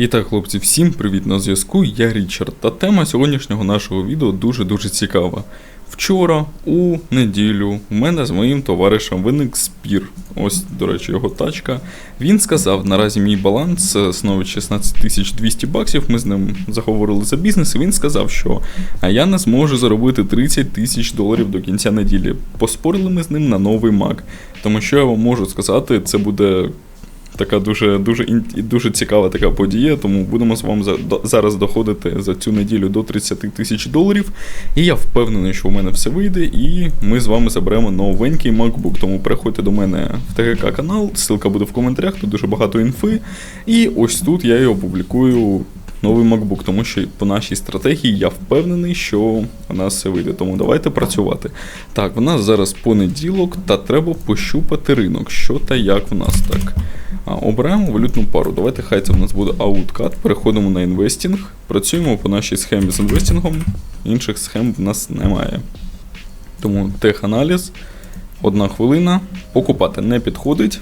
І так, хлопці, всім привіт на зв'язку. Я Річард. Та тема сьогоднішнього нашого відео дуже-дуже цікава. Вчора, у неділю, у мене з моїм товаришем виник спір. Ось, до речі, його тачка. Він сказав, наразі мій баланс становить 16 200 баксів. Ми з ним заговорили за бізнес, і він сказав, що я не зможу заробити 30 тисяч доларів до кінця неділі. Поспорили ми з ним на новий Mac. Тому що я вам можу сказати, це буде така дуже дуже дуже цікава така подія. Тому будемо з вами зараз доходити за цю неділю до 30 тисяч доларів. І я впевнений, що у мене все вийде, і ми з вами заберемо новенький MacBook. Тому переходьте до мене в ТГК канал, ссылка буде в коментарях, тут дуже багато інфи. І ось тут я її опублікую. Новий MacBook, тому що по нашій стратегії я впевнений, що у нас все вийде. Тому давайте працювати. Так, в нас зараз понеділок, та треба пощупати ринок. Що та як в нас так. А, обираємо валютну пару. Давайте хай це в нас буде ауткат. Переходимо на інвестінг. Працюємо по нашій схемі з інвестінгом. Інших схем в нас немає. Тому теханаліз. Одна хвилина. Покупати не підходить.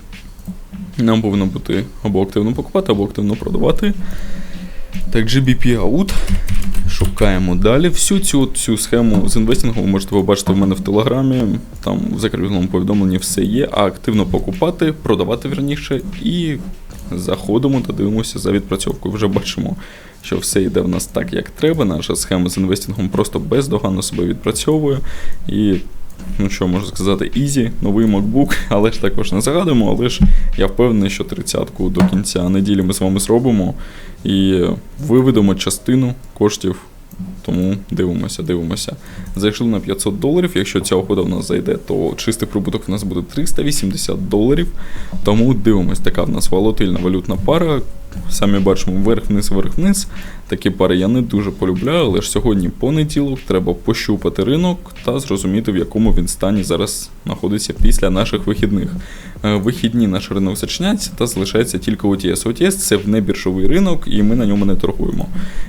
Нам повинно бути або активно покупати, або активно продавати. Так, GBP out. Шукаємо далі. Всю цю, цю схему з інвестингом ви можете побачити в мене в телеграмі. Там в закріпленому повідомленні все є. А активно покупати, продавати вірніше, і заходимо та дивимося за відпрацьовкою. Вже бачимо, що все йде в нас так, як треба. Наша схема з інвестингом просто бездоганно себе відпрацьовує. І ну що можна сказати, ізі, новий MacBook, але ж також не загадуємо, але ж я впевнений, що 30-ку до кінця неділі ми з вами зробимо і виведемо частину коштів. Тому дивимося, дивимося. Зайшли на 500 доларів. Якщо ця угода в нас зайде, то чистий прибуток в нас буде 380 доларів. Тому дивимось, така в нас волатильна валютна пара. Самі бачимо вверх-вниз, вверх-вниз. Такі пари я не дуже полюбляю, але ж сьогодні понеділок треба пощупати ринок та зрозуміти, в якому він стані зараз знаходиться після наших вихідних. Е, Вихідні наш ринок зачиняється та залишається тільки OTS. OTS це внебіршовий ринок, і ми на ньому не торгуємо.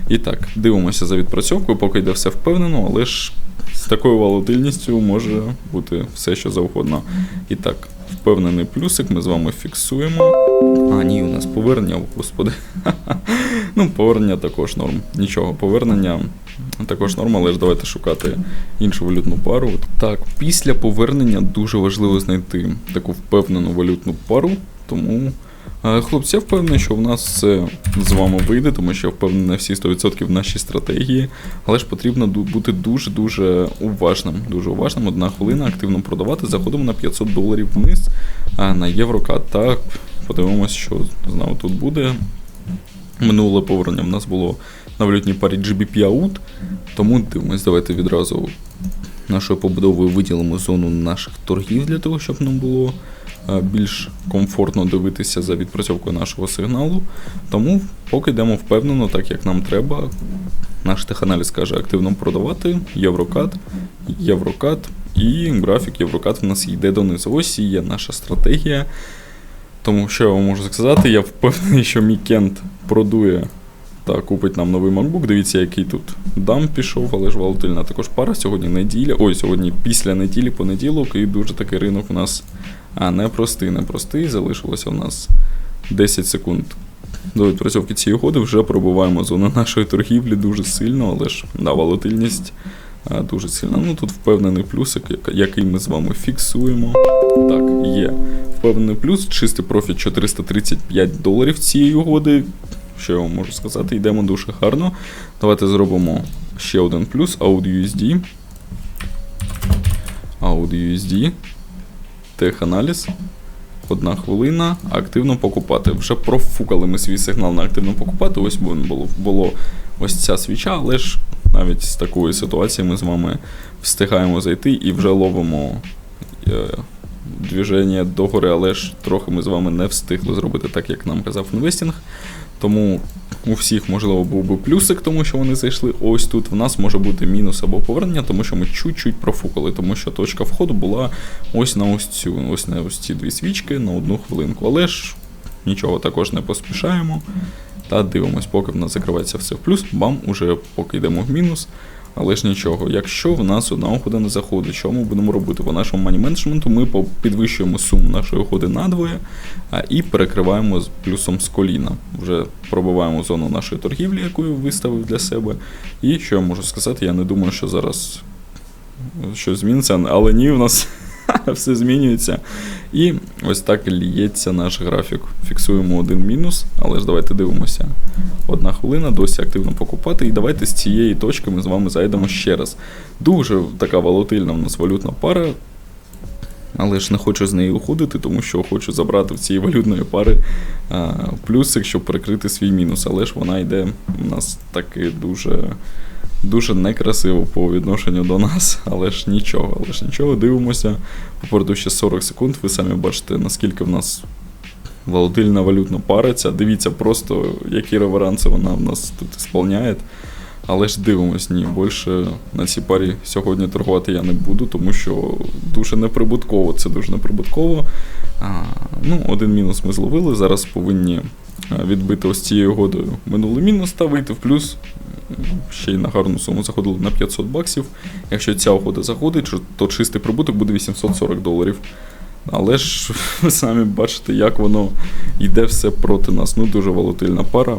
І так, дивимося за відпрацьовкою, поки йде все впевнено, але ж з такою волатильністю може бути все, що завгодно. І так, впевнений плюсик, ми з вами фіксуємо. А, ні, у нас повернення, господи. ну, повернення також норм. Нічого, повернення також норм, але ж давайте шукати іншу валютну пару. Так, після повернення дуже важливо знайти таку впевнену валютну пару, тому. Е, Хлопці, я впевнений, що в нас все з вами вийде, тому що я впевнений на всі 100% в нашій стратегії. Але ж потрібно бути дуже-дуже уважним. Дуже уважним. Одна хвилина активно продавати. Заходимо на 500 доларів вниз а, на Єврокат. Так, подивимось, що знову тут буде. Минуле повернення в нас було на валютній парі GBP out. Тому дивимось, давайте відразу нашою побудовою виділимо зону наших торгів для того, щоб нам було е, більш комфортно дивитися за відпрацьовкою нашого сигналу. Тому поки йдемо впевнено, так як нам треба. Наш теханаліз каже активно продавати, єврокат, єврокат і графік єврокат в нас йде донизу. Ось і є наша стратегія. Тому що я вам можу сказати, я впевнений, що мій кент продує та купить нам новий MacBook. Дивіться, який тут дам пішов, але ж волатильна також пара. Сьогодні неділя. Ой, сьогодні після неділі, понеділок, і дуже такий ринок у нас а, непростий, непростий. Залишилося у нас 10 секунд до відпрацьовки цієї угоди. Вже пробуваємо зону нашої торгівлі дуже сильно, але ж да, волатильність дуже сильна. Ну тут впевнений плюсик, який ми з вами фіксуємо. Так, є. Впевнений плюс, чистий профіт 435 доларів цієї угоди. Що я вам можу сказати, йдемо дуже гарно. Давайте зробимо ще один плюс AudUSD. AudUSD. Теханаліз. Одна хвилина. Активно покупати. Вже профукали ми свій сигнал на активно покупати. Ось було, було ось ця свіча, але ж навіть з такої ситуації ми з вами встигаємо зайти і вже ловимо движення догори, але ж трохи ми з вами не встигли зробити так, як нам казав інвестінг. Тому у всіх, можливо, був би плюсик, тому що вони зайшли. Ось тут в нас може бути мінус або повернення, тому що ми чуть-чуть профукали, тому що точка входу була ось на ось цю, ось на ось ці дві свічки на одну хвилинку. Але ж нічого також не поспішаємо. Та дивимось, поки в нас закривається все в плюс, бам, уже поки йдемо в мінус. Але ж нічого, якщо в нас одна угода не заходить, що ми будемо робити? По нашому мані менеджменту ми підвищуємо суму нашої угоди надвоє і перекриваємо з плюсом з коліна. Вже пробиваємо зону нашої торгівлі, яку я виставив для себе. І що я можу сказати, я не думаю, що зараз щось зміниться, але ні, у нас все змінюється. І ось так ліється наш графік. Фіксуємо один мінус, але ж давайте дивимося. Одна хвилина, досі активно покупати. І давайте з цієї точки ми з вами зайдемо ще раз. Дуже така волатильна у нас валютна пара. Але ж не хочу з неї уходити, тому що хочу забрати в цієї валютної пари а, плюсик, щоб перекрити свій мінус. Але ж вона йде у нас таки дуже, дуже некрасиво по відношенню до нас. Але ж нічого, але ж нічого, дивимося. Попереду ще 40 секунд. Ви самі бачите, наскільки в нас волатильна валютна пара. Ця. Дивіться просто, які реверанси вона в нас тут ісполняє. Але ж дивимось, ні, більше на цій парі сьогодні торгувати я не буду, тому що дуже неприбутково. Це дуже неприбутково. А, ну, один мінус ми зловили. Зараз повинні відбити ось цією угодою минулий мінус та вийти в плюс. Ще й на гарну суму заходили на 500 баксів. Якщо ця угода заходить, то чистий прибуток буде 840 доларів. Але ж ви самі бачите, як воно йде все проти нас. Ну, дуже волатильна пара.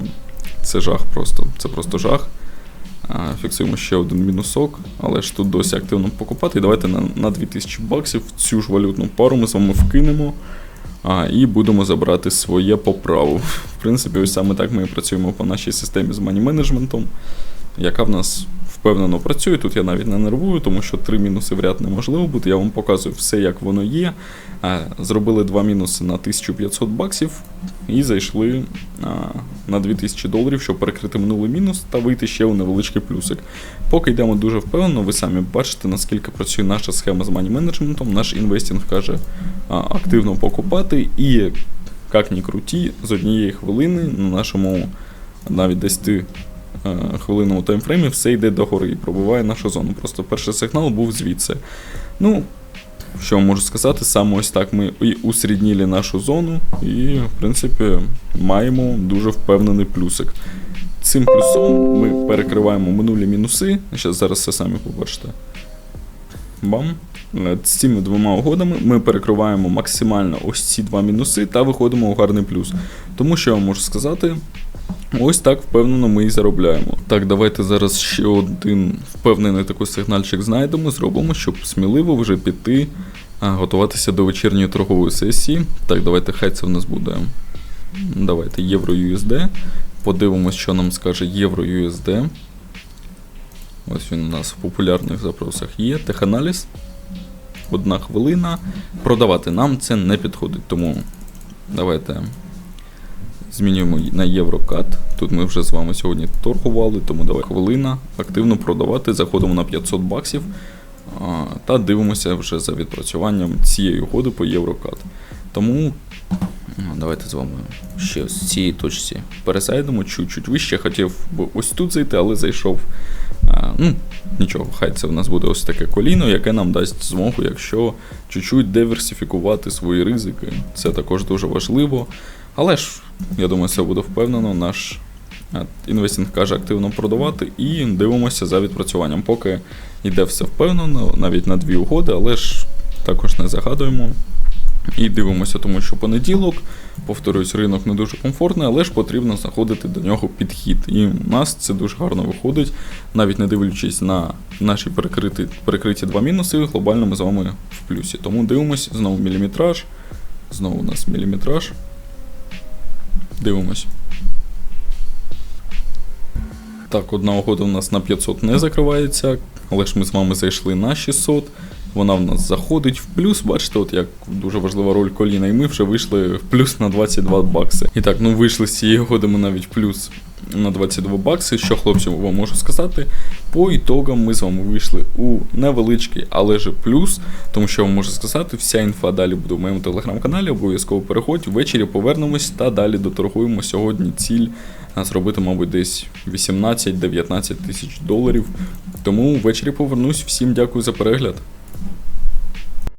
Це жах просто. Це просто жах. Фіксуємо ще один мінусок, але ж тут досі активно покупати. І давайте на, на 2000 баксів цю ж валютну пару ми з вами вкинемо а, і будемо забрати своє по. В принципі, ось саме так ми працюємо по нашій системі з мані менеджментом, яка в нас впевнено працює. Тут я навіть не нервую, тому що три мінуси в ряд неможливо бути. Я вам показую все, як воно є. Зробили два мінуси на 1500 баксів і зайшли на 2000 доларів, щоб перекрити минулий мінус та вийти ще у невеличкий плюсик. Поки йдемо дуже впевнено, ви самі бачите, наскільки працює наша схема з мані менеджментом. Наш інвестінг каже активно покупати і, як ні круті, з однієї хвилини на нашому навіть 10 е, хвилинному таймфреймі все йде догори і пробиває нашу зону. Просто перший сигнал був звідси. Ну, що можу сказати, саме ось так ми і усрідніли нашу зону, і, в принципі, маємо дуже впевнений плюсик. Цим плюсом ми перекриваємо минулі мінуси. Зараз зараз все самі побачите. Бам. Е, З цими двома угодами ми перекриваємо максимально ось ці два мінуси та виходимо у гарний плюс. Тому що я вам можу сказати, ось так впевнено ми і заробляємо. Так, давайте зараз ще один впевнений такий сигнальчик знайдемо, зробимо, щоб сміливо вже піти готуватися до вечірньої торгової сесії. Так, давайте хай це в нас буде. Давайте євро USD. Подивимось, що нам скаже євро USD. Ось він у нас в популярних запросах є. Теханаліз. Одна хвилина. Продавати нам це не підходить. Тому давайте змінюємо на Єврокат. Тут ми вже з вами сьогодні торгували, тому давай хвилина. Активно продавати. Заходимо на 500 баксів. Та дивимося вже за відпрацюванням цієї угоди по Єврокат. Тому давайте з вами ще з цієї точці пересайдемо чуть-чуть вище. Хотів би ось тут зайти, але зайшов. Ну, нічого, хай це в нас буде ось таке коліно, яке нам дасть змогу, якщо чуть-чуть диверсифікувати свої ризики. Це також дуже важливо. Але ж, я думаю, все буде впевнено. Наш е, інвестинг каже активно продавати і дивимося за відпрацюванням. Поки йде все впевнено, навіть на дві угоди, але ж також не загадуємо. І дивимося, тому що понеділок, повторюсь, ринок не дуже комфортний, але ж потрібно знаходити до нього підхід. І у нас це дуже гарно виходить, навіть не дивлячись на наші перекриті, перекриті два мінуси, глобально ми з вами в плюсі. Тому дивимось, знову міліметраж. Знову у нас міліметраж. Дивимось. Так, одна угода у нас на 500 не закривається, але ж ми з вами зайшли на 600. Вона в нас заходить в плюс. Бачите, от як дуже важлива роль коліна, і ми вже вийшли в плюс на 22 бакси. І так, ну вийшли з цієї угоди ми навіть плюс на 22 бакси. Що хлопцям вам можу сказати? По ітогам ми з вами вийшли у невеличкий, але ж плюс. Тому що я вам можу сказати, вся інфа далі буде в моєму телеграм-каналі. Обов'язково переходь. Ввечері повернемось та далі доторгуємо сьогодні ціль зробити, мабуть, десь 18-19 тисяч доларів. Тому ввечері повернусь. Всім дякую за перегляд.